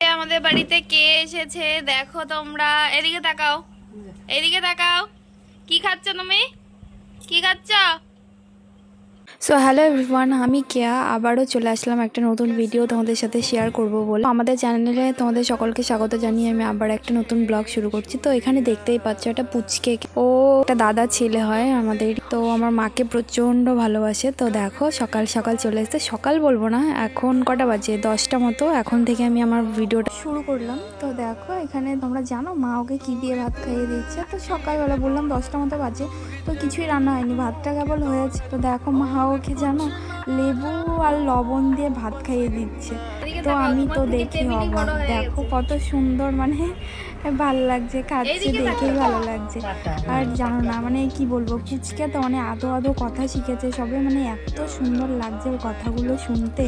আমাদের বাড়িতে কে এসেছে? দেখো তোমরা। এদিকে তাকাও। এদিকে তাকাও। কি খাচ্ছ তুমি? কি খাচ্ছ? সো হ্যালো এভরিওয়ান আমি কেয়া। আবারও চলে আসলাম একটা নতুন ভিডিও তোমাদের সাথে শেয়ার করব বলে। আমাদের চ্যানেলে তোমাদের সকলকে স্বাগত জানিয়ে আমি আবার একটা নতুন ব্লগ শুরু করছি। তো এখানে দেখতেই পাচ্ছ একটা পুচকে ও একটা দাদা ছেলে হয় আমাদের। তো আমার মাকে প্রচণ্ড ভালোবাসে। তো দেখো, সকাল সকাল চলে এসেছে। সকাল বলব না, এখন কটা বাজে? দশটা মতো। এখন থেকে আমি আমার ভিডিওটা শুরু করলাম। তো দেখো, এখানে তোমরা জানো মা ওকে কী দিয়ে ভাত খাইয়ে দিচ্ছে। তো সকালবেলা বললাম দশটা মতো বাজে। তো কিছুই রান্না হয়নি ভাতটা কেবল হয়েছে। তো দেখো মা ওকে জানো লেবু আর লবণ দিয়ে ভাত খাইয়ে দিচ্ছে। তো আমি তো দেখি দেখো কত সুন্দর মানে ভালো লাগছে খাচ্ছে এইদিকে দেখেই ভালো লাগছে। আর জানো না মানে কি বলব পুচকে তো মানে আদো আদো কথা শিখেছে সবে মানে এত সুন্দর লাগছে ওর কথাগুলো শুনতে।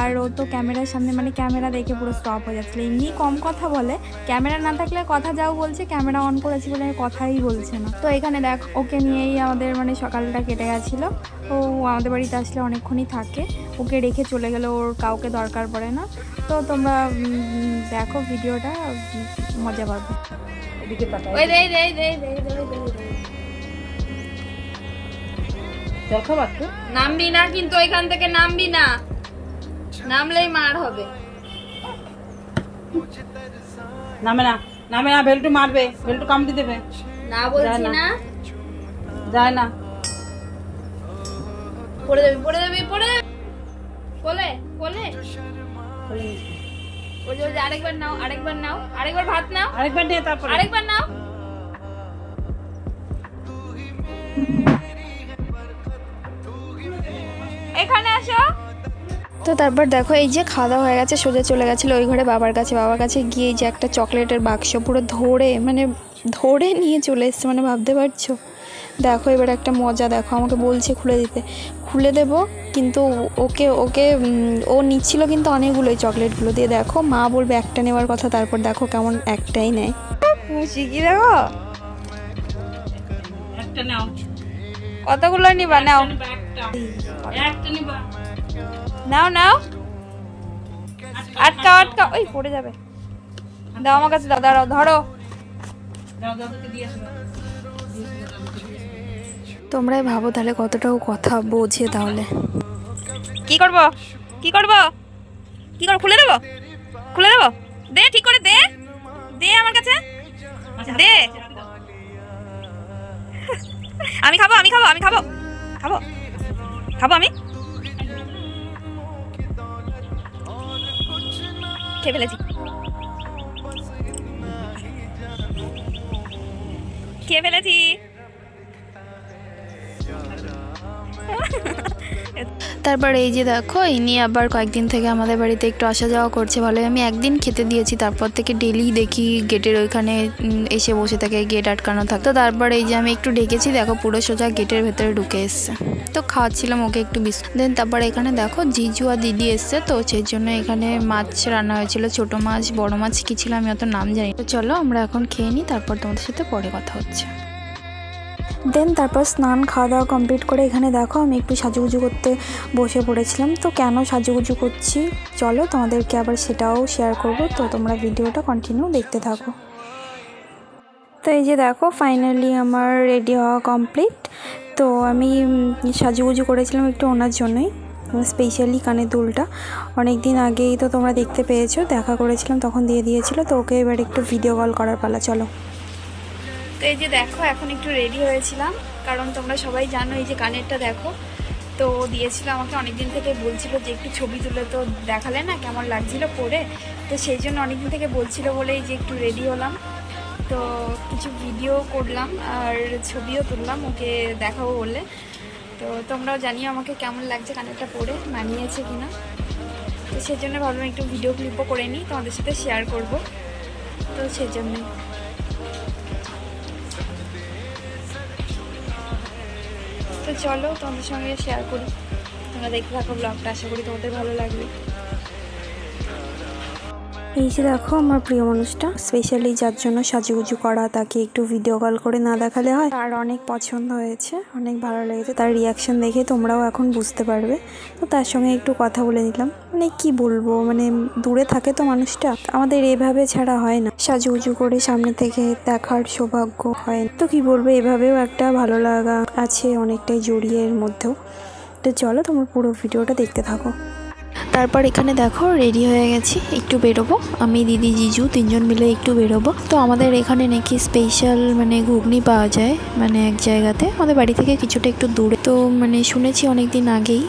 আর ও তো ক্যামেরার সামনে মানে ক্যামেরা দেখে পুরো স্টপ হয়ে যাচ্ছিল। এমনি কম কথা বলে ক্যামেরা না থাকলে কথা যাও বলছে ক্যামেরা অন করেছি বলে কথাই বলছে না। তো এখানে দেখ ওকে নিয়েই আমাদের মানে সকালটা কেটে গেছিল। ও আমাদের বাড়িতে আসলে অনেকক্ষণই থাকে। ওকে রেখে চলে গেলে ওর কাউকে দরকার পড়ে না। তো তোমরা দেখো ভিডিওটা মজা পাবে। এদিকে ওই। জল খাবার তো নামবি না কিন্তু ওইখান থেকে নামবি না। নামলেই মার হবে। নামে না নামে না বেল্টু মারবে বেল্টু কামড়ে দেবে। না বলছি না। যায় না। পড়ে যাবি পড়ে পড়ে কোলে কোলে। ওই যে আরেকবার নাও আরেকবার নাও আরেকবার ভাত নাও আরেকবার নিয়ে তারপরে। আরেকবার নাও। এখানে আসো। তো তারপর দেখো এই যে খাওয়া দাওয়া হয়ে গেছে সোজা চলে গেছিল ওই ঘরে বাবার কাছে। বাবার কাছে গিয়ে যে একটা চকলেটের বাক্স পুরো ধরে মানে ধরে নিয়ে চলে এসছে মানে ভাবতে পারছ? দেখো এবার একটা মজা দেখো আমাকে বলছে খুলে দিতে। খুলে দেব কিন্তু ওকে ওকে ও নিচ্ছিল কিন্তু অনেকগুলোই চকলেটগুলো দিয়ে। দেখো মা বলবে একটা নেওয়ার কথা তারপর দেখো কেমন একটাই নেয়। খুশি কি দেখো কতগুলো নিবা? নাও। নাও নাও। আটকা আটকা ওই পড়ে যাবে। দাও আমার কাছে দাও দাঁড়াও ধরো। দাও দাদুকে দিয়ে তোমরাই ভাবো তাহলে কতটাও কথা বোঝে তাহলে। কি করব? কি করব? কি করব খুলে দেবো? খুলে দেবো? দে, ঠিক করে দে। দে আমার কাছে। দে। আমি খাব আমি খাব আমি খাব। খাব? খাব আমি? খেয়ে ফেলেছি। খেয়ে ফেলেছি। তারপর এই যে দেখো ইনি আবার কয়েকদিন থেকে আমাদের বাড়িতে একটু আসা যাওয়া করছে ভালোই আমি একদিন খেতে দিয়েছি, তারপর থেকে ডেলি দেখি গেটের ওইখানে এসে বসে থাকে গেট আটকানো থাকে। তো তারপর এই যে আমি একটু ডেকেছি, দেখো পুরো সোজা গেটের ভেতরে ঢুকে এসছে। তো খাওয়াচ্ছিলাম ওকে একটু বিস্কুট। দেন তারপর এখানে দেখো, জিজু আর দিদি এসছে, তো সেই জন্য এখানে মাছ রান্না হয়েছিল, ছোট মাছ, বড় মাছ, কি ছিল আমি অত নাম জানি। তো চলো আমরা এখন খেয়ে নিই, তারপর তোমাদের সাথে পরে কথা হচ্ছে। দেন তারপর স্নান খাওয়া দাওয়া কমপ্লিট করে এখানে দেখো আমি একটু সাজুগুজু করতে বসে পড়েছিলাম। তো কেন সাজুগুজু করছি? চলো তোমাদেরকে আবার সেটাও শেয়ার করব। তো তোমরা ভিডিওটা কন্টিনিউ দেখতে থাকো। তো এই যে দেখো ফাইনালি আমার রেডি হওয়া কমপ্লিট তো আমি সাজুগুজু করেছিলাম একটু ওনার জন্যই স্পেশালি কানের দুলটা। অনেক দিন আগেই তো তোমরা দেখতে পেয়েছ, দেখা করেছিলাম, তখন দিয়ে দিয়েছিল। তো ওকে এবার একটু ভিডিও কল করার পালা, চলো। তো এই যে দেখো, এখন একটু রেডি হয়েছিলাম। কারণ তোমরা সবাই জানো এই যে কানেরটা দেখো। তো দিয়েছিল আমাকে অনেকদিন থেকে বলছিল যে একটু ছবি তুলে তো দেখালে না কেমন লাগছিল পরে। তো সেই জন্য অনেকদিন থেকে বলছিল বলেই যে একটু রেডি হলাম। তো কিছু ভিডিও করলাম আর ছবিও তুললাম, ওকে দেখাবো বলে। তো তোমরাও জানিও আমাকে কেমন লাগছে কানেরটা পরে, মানিয়েছে কিনা। তো সেই জন্য ভাবলাম একটু ভিডিও ক্লিপও করে নিই, তোমাদের সাথে শেয়ার করব। তো সেই জন্যই। তো চলো তোমাদের সঙ্গে শেয়ার করি। তোমরা দেখতে থাকো ব্লগটা আশা করি তোমাদের ভালো লাগবে। এই যে দেখো আমার প্রিয় মানুষটা স্পেশালি যার জন্য সাজুগুজু করা, তাকে একটু ভিডিও কল করে না দেখালে হয়। তার অনেক পছন্দ হয়েছে, অনেক ভালো লেগেছে। তার রিয়াকশন দেখে তোমরাও এখন বুঝতে পারবে। তো তার সঙ্গে একটু কথা বলে নিলাম। মানে কি বলব মানে দূরে থাকে তো মানুষটা। আমাদের এভাবে ছাড়া হয় না। সাজুগুজু করে সামনে থেকে দেখার সৌভাগ্য হয়। তো কি বলব, এভাবেও একটা ভালো লাগা আছে অনেকটাই জড়িয়ে এর মধ্যেও। তো চলো তোমার পুরো ভিডিওটা দেখতে থাকো। তারপর এখানে দেখো রেডি হয়ে গেছি, একটু বেরোবো। আমি, দিদি, জিজু তিনজন মিলে একটু বেরোবো। তো আমাদের এখানে নাকি স্পেশাল মানে ঘুগনি পাওয়া যায় মানে এক জায়গাতে। আমাদের বাড়ি থেকে কিছুটা একটু দূরে। তো মানে শুনেছি অনেক দিন আগেই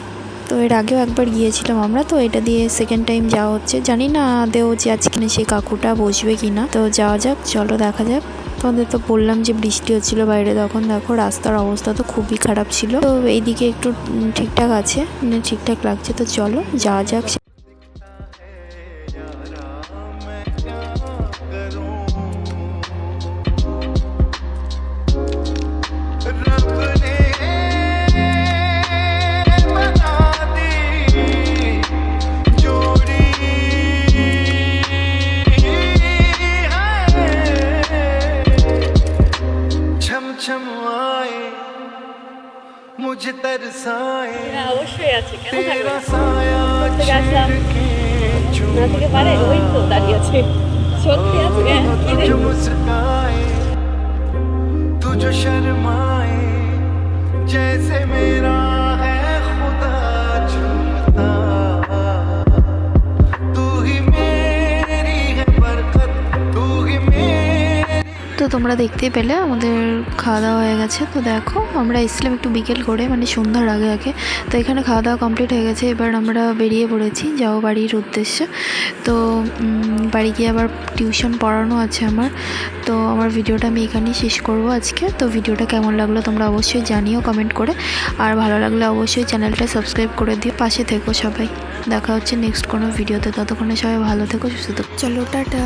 তো এর আগেও একবার গিয়েছিলাম আমরা, তো এটা দিয়ে সেকেন্ড টাইম যাওয়া হচ্ছে। জানি না দেও যে আজকে সেই কাকুটা বসবে কি না তো যাওয়া যাক, চলো দেখা যাক। তোমাদের তো বললাম যে বৃষ্টি হচ্ছিল বাইরে, তখন দেখো রাস্তার অবস্থা তো খুবই খারাপ ছিল। তো এইদিকে একটু ঠিকঠাক আছে মানে ঠিকঠাক লাগছে, তো চলো যাওয়া যাক। অবশ্যই আছে কেন থাকবে तेरा साया থেকে আসলাম। छिड़के না থেকে পারে ওই তো দাঁড়িয়ে আছে সত্যি আছে হ্যাঁ, কি রে? तू जो मुस्काए तू जो शर्माए जैसे मेरा তো তোমরা দেখতেই পেলে, আমাদের খাওয়া দাওয়া হয়ে গেছে। তো দেখো, আমরা এসেছিলাম একটু বিকেল করে মানে সন্ধ্যার আগে আগে। তো এখানে খাওয়া দাওয়া কমপ্লিট হয়ে গেছে, এবার আমরা বেরিয়ে পড়েছি, যাও বাড়ির উদ্দেশ্যে। তো বাড়ি গিয়ে আবার টিউশন পড়ানো আছে আমার। তো আমার ভিডিওটা আমি এখানেই শেষ করব আজকে। তো ভিডিওটা কেমন লাগল তোমরা অবশ্যই জানিও কমেন্ট করে। আর ভালো লাগলে অবশ্যই চ্যানেলটা সাবস্ক্রাইব করে দিও। পাশে থেকো সবাই। দেখা হচ্ছে নেক্সট কোনো ভিডিওতে। ততক্ষণে সবাই ভালো থেকো, সুস্থ থেকো। চলো, টাটা।